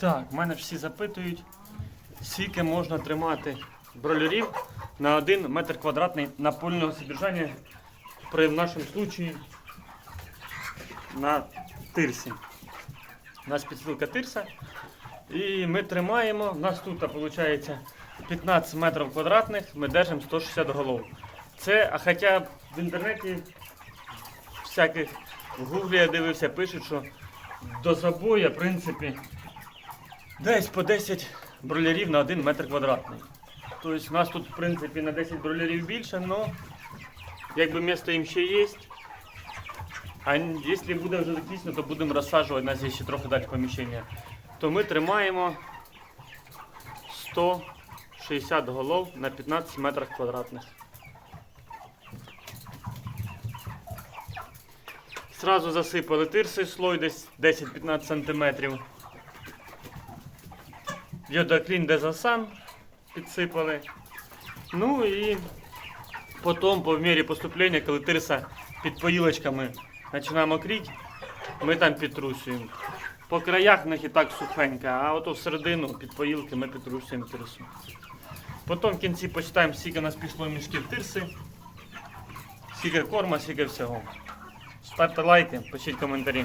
Так, мене всі запитують, скільки можна тримати бройлерів на 1 метр квадратний напольного содержання при в нашому случаї на тирсі. У нас підстилка тирса. І ми тримаємо, у нас тут виходить 15 метрів квадратних, ми держимо 160 голов. Це, а хоча в інтернеті всяких в гуглі я дивився, пишуть, що до забою, в принципі, десь по 10 бройлерів на 1 метр квадратний. Тобто у нас тут, в принципі, на 10 бройлерів більше, але якби місто їм ще є. А якщо буде вже тісно, то будемо розсаджувати, нас є ще трохи далі поміщення. То ми тримаємо 160 голов на 15 метрах квадратних. Сразу засипали тирси слой десь 10-15 см. Йодоклін дезасан підсипали. Ну і потім по мірі поступлення, коли тирса під поїлочками починає мокріти, ми там підтрусюємо. По краях них і так сухенько, а ото всередину під поїлки ми підтрусюємо тирсу. Потім в кінці почитаємо, скільки нас пішло мішків тирси, скільки корма, скільки всього. Ставте лайки, пишіть коментарі.